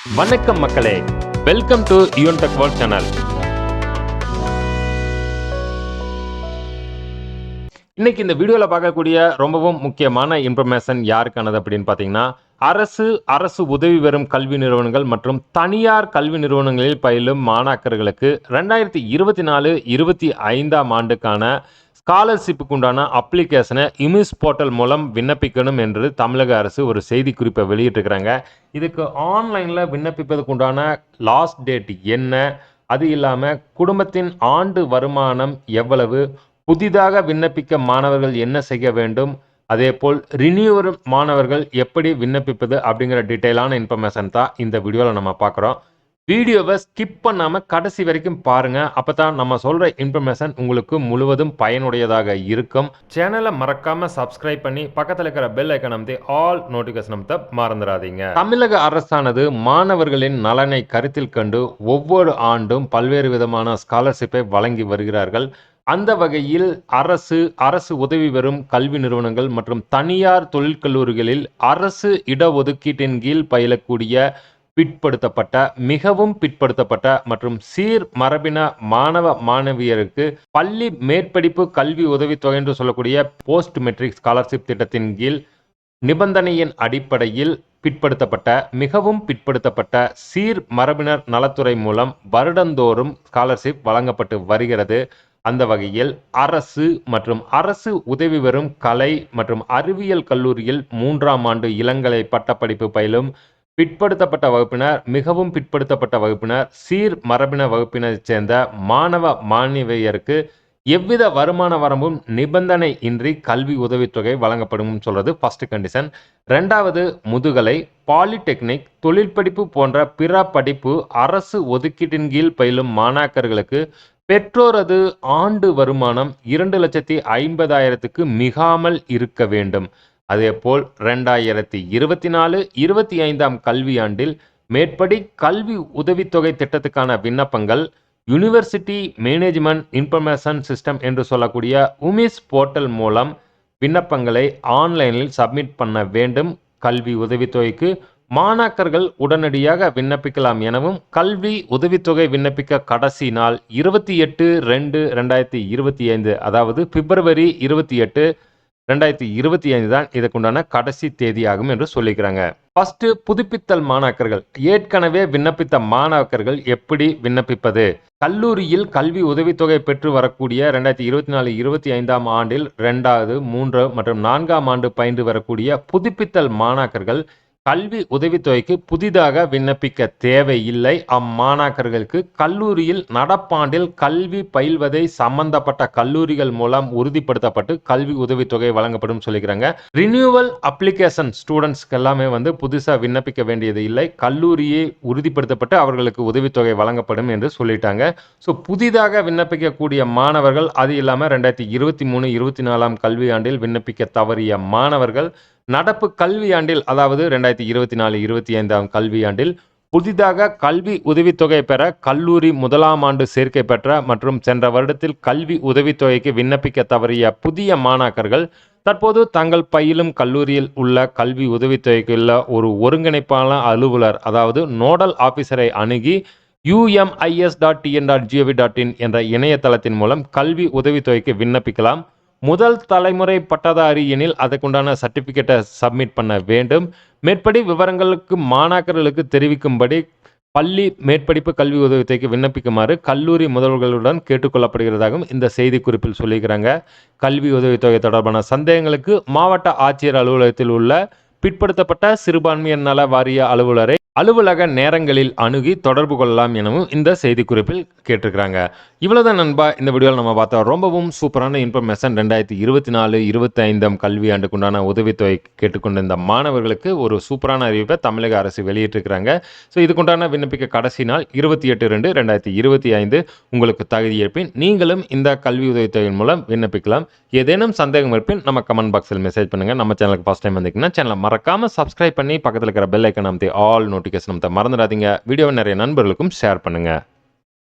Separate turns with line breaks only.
வணக்கம் மக்களே. Welcome to Yoon tech world channel இன்னைக்கு இந்த வீடியோவில் பார்க்கக்கூடிய ரொம்பவும் முக்கியமான இன்ஃபர்மேஷன் யாருக்கானது அப்படின்னு பார்த்தீங்கன்னா அரசு அரசு உதவி பெறும் கல்வி நிறுவனங்கள் மற்றும் தனியார் கல்வி நிறுவனங்களில் பயிலும் மாணாக்கர்களுக்கு ரெண்டாயிரத்தி இருபத்தி நாலு இருபத்தி ஐந்தாம் ஆண்டுக்கான ஸ்காலர்ஷிப்புக்கு உண்டான அப்ளிகேஷனை இமிஸ் போர்ட்டல் மூலம் விண்ணப்பிக்கணும் என்று தமிழக அரசு ஒரு செய்திக்குறிப்பை வெளியிட்டிருக்கிறாங்க. இதுக்கு ஆன்லைனில் விண்ணப்பிப்பதுக்கு உண்டான லாஸ்ட் டேட் என்ன? அது இல்லாமல் குடும்பத்தின் ஆண்டு வருமானம் எவ்வளவு? புதிதாக விண்ணப்பிக்க மாணவர்கள் என்ன செய்ய வேண்டும்? அதே போல் ரினியூவர் மாணவர்கள் எப்படி விண்ணப்பிப்பது அப்படிங்கிற டீட்டெயிலான இன்ஃபர்மேஷன் தான் இந்த வீடியோவில் நம்ம பார்க்குறோம். வீடியோவை ஸ்கிப் பண்ணாமல் கடைசி வரைக்கும் பாருங்கள் அப்போ தான் நம்ம சொல்கிற இன்ஃபர்மேஷன் உங்களுக்கு முழுவதும் பயனுடையதாக இருக்கும். சேனலை மறக்காமல் சப்ஸ்கிரைப் பண்ணி பக்கத்தில் இருக்கிற பெல் ஐக்கன் அமைத்து ஆல் நோட்டிஃபிகேஷன் அமைத்த மறந்துடாதீங்க. தமிழக அரசானது மாணவர்களின் நலனை கருத்தில் கண்டு ஒவ்வொரு ஆண்டும் பல்வேறு விதமான ஸ்காலர்ஷிப்பை வழங்கி வருகிறார்கள். அந்த வகையில் அரசு அரசு உதவி பெறும் கல்வி நிறுவனங்கள் மற்றும் தனியார் தொழிற்கல்லூரிகளில் அரசு இடஒதுக்கீட்டின் கீழ் பயிலக்கூடிய பிற்படுத்தப்பட்ட மிகவும் பிற்படுத்தப்பட்ட மற்றும் சீர் மரபின மாணவ மாணவியருக்கு பள்ளி மேற்படிப்பு கல்வி உதவித்தொகை என்று சொல்லக்கூடிய போஸ்ட் மெட்ரிக் ஸ்காலர்ஷிப் திட்டத்தின் கீழ் நிபந்தனையின் அடிப்படையில் பிற்படுத்தப்பட்ட மிகவும் பிற்படுத்தப்பட்ட சீர் மரபினர் நலத்துறை மூலம் வருடந்தோறும் ஸ்காலர்ஷிப் வழங்கப்பட்டு வருகிறது. அந்த வகையில் அரசு மற்றும் அரசு உதவி பெறும் கலை மற்றும் அறிவியல் கல்லூரியில் மூன்றாம் ஆண்டு இளங்கலை பட்டப்படிப்பு பயிலும் பிற்படுத்தப்பட்ட வகுப்பினர் மிகவும் பிற்படுத்தப்பட்ட வகுப்பினர் சீர் மரபின வகுப்பினரைச் சேர்ந்த மாணவ மாணவியருக்கு எவ்வித வருமான வரம்பும் நிபந்தனை இன்றி கல்வி உதவித்தொகை வழங்கப்படும் சொல்றது ஃபர்ஸ்ட் கண்டிஷன் ரெண்டாவது முதுகலை பாலிடெக்னிக் தொழிற்படிப்பு போன்ற பிற படிப்பு அரசு ஒதுக்கீட்டின் கீழ் பயிலும் மாணாக்கர்களுக்கு பெற்றோரது ஆண்டு வருமானம் இரண்டு லட்சத்தி ஐம்பதாயிரத்துக்கு மிகாமல் இருக்க வேண்டும். அதேபோல் ரெண்டாயிரத்தி இருபத்தி நாலு இருபத்தி ஐந்தாம் கல்வியாண்டில் மேற்படி கல்வி உதவித்தொகை திட்டத்துக்கான விண்ணப்பங்கள் யூனிவர்சிட்டி மேனேஜ்மெண்ட் இன்ஃபர்மேஷன் சிஸ்டம் என்று சொல்லக்கூடிய உமிஸ் போர்ட்டல் மூலம் விண்ணப்பங்களை ஆன்லைனில் சப்மிட் பண்ண வேண்டும். கல்வி உதவித்தொகைக்கு மாணாக்கர்கள் உடனடியாக விண்ணப்பிக்கலாம் எனவும் கல்வி உதவித்தொகை விண்ணப்பிக்க கடைசி நாள் இருபத்தி எட்டு ரெண்டு ரெண்டாயிரத்தி இருபத்தி ஐந்து அதாவது பிப்ரவரி இருபத்தி எட்டு ரெண்டாயிரத்தி இருபத்தி ஐந்து தான் இதுக்குண்டான கடைசி தேதியாகும் என்று சொல்லிக்கிறாங்க. ஃபர்ஸ்ட் புதுப்பித்தல் மாணாக்கர்கள் ஏற்கனவே விண்ணப்பித்த மாணாக்கர்கள் எப்படி விண்ணப்பிப்பது? கல்லூரியில் கல்வி உதவித்தொகை பெற்று வரக்கூடிய ரெண்டாயிரத்தி இருபத்தி நாலு இருபத்தி ஐந்தாம் ஆண்டில் ரெண்டாவது மூன்று மற்றும் நான்காம் ஆண்டு பயின்று வரக்கூடிய புதுப்பித்தல் மாணாக்கர்கள் கல்வி உதவித்தொகைக்கு புதிதாக விண்ணப்பிக்க தேவையில்லை. அம்மாணாக்கர்களுக்கு கல்லூரியில் நடப்பாண்டில் கல்வி பயில்வதை சம்பந்தப்பட்ட கல்லூரிகள் மூலம் உறுதிப்படுத்தப்பட்டு கல்வி உதவித்தொகை வழங்கப்படும் சொல்லிக்கிறாங்க. ரினியூவல் அப்ளிகேஷன் ஸ்டூடெண்ட்ஸ்க்கு எல்லாமே வந்து புதுசாக விண்ணப்பிக்க வேண்டியது இல்லை. கல்லூரியே உறுதிப்படுத்தப்பட்டு அவர்களுக்கு உதவித்தொகை வழங்கப்படும் என்று சொல்லிட்டாங்க. ஸோ புதிதாக விண்ணப்பிக்கக்கூடிய மாணவர்கள் அது இல்லாமல் ரெண்டாயிரத்தி இருபத்தி மூணு இருபத்தி நாலாம் கல்வியாண்டில் விண்ணப்பிக்க தவறிய மாணவர்கள் நடப்பு கல்வியாண்டில் அதாவது ரெண்டாயிரத்தி இருபத்தி நாலு இருபத்தி ஐந்தாம் கல்வியாண்டில் புதிதாக கல்வி உதவித்தொகை பெற கல்லூரி முதலாம் ஆண்டு சேர்க்கை பெற்ற மற்றும் சென்ற வருடத்தில் கல்வி உதவித்தொகைக்கு விண்ணப்பிக்க தவறிய புதிய மாணாக்கர்கள் தற்போது தங்கள் பயிலும் கல்லூரியில் உள்ள கல்வி உதவித்தொகைக்குள்ள ஒரு ஒருங்கிணைப்பான அலுவலர் அதாவது நோடல் ஆபீசரை அணுகி UMIS dot TN dot GOV dot in என்ற இணையதளத்தின் மூலம் கல்வி உதவித்தொகைக்கு விண்ணப்பிக்கலாம். முதல் தலைமுறை பட்டதாரி எனில் அதுக்குண்டான சர்டிஃபிகேட்டை சப்மிட் பண்ண வேண்டும். மேற்படி விவரங்களுக்கு மாணாக்கர்களுக்கு தெரிவிக்கும்படி பள்ளி மேற்படிப்பு கல்வி உதவித்தொகைக்கு விண்ணப்பிக்குமாறு கல்லூரி முதல்வர்களுடன் கேட்டுக்கொள்ளப்படுகிறதாகவும் இந்த செய்தி குறிப்பில் சொல்லியிருக்கிறாங்க. கல்வி உதவித்தொகை தொடர்பான சந்தேகங்களுக்கு மாவட்ட ஆட்சியர் அலுவலகத்தில் உள்ள பிற்படுத்தப்பட்ட சிறுபான்மையர் நல வாரிய அலுவலரை அலுவலக நேரங்களில் அணுகி தொடர்பு கொள்ளலாம் எனவும் இந்த செய்திக்குறிப்பில் கேட்டிருக்கிறாங்க. இவ்வளோதான் நண்பா இந்த வீடியோவில் நம்ம பார்த்தா ரொம்பவும் சூப்பரான இன்ஃபர்மேஷன் ரெண்டாயிரத்தி இருபத்தி நாலு இருபத்தி ஐந்தாம் கல்வி ஆண்டுக்குண்டான உதவித்தொகை கேட்டுக்கொண்டிருந்த மாணவர்களுக்கு ஒரு சூப்பரான அறிவிப்பை தமிழக அரசு வெளியிட்டிருக்கிறாங்க. ஸோ இதுக்குண்டான விண்ணப்பிக்க கடைசி நாள் இருபத்தி எட்டு ரெண்டு ரெண்டாயிரத்தி இருபத்தி ஐந்து. உங்களுக்கு தகுதி இருப்பின் நீங்களும் இந்த கல்வி உதவித்தொகையின் மூலம் விண்ணப்பிக்கலாம். ஏதேனும் சந்தேகம் இருப்பின் நம்ம கமெண்ட் பாக்ஸில் மெசேஜ் பண்ணுங்கள் நம்ம சேனலுக்கு ஃபஸ்ட் டைம் வந்தீங்கன்னா சேனலை மறக்காமல் சப்ஸ்கிரைப் பண்ணி பக்கத்தில் இருக்கிற பெல் ஐக்கன் அமைத்து ஆல் நோட்டிஃபிகேஷன் அமைத்த மறந்துடாதீங்க. வீடியோவை நிறைய நண்பர்களுக்கும் ஷேர் பண்ணுங்க.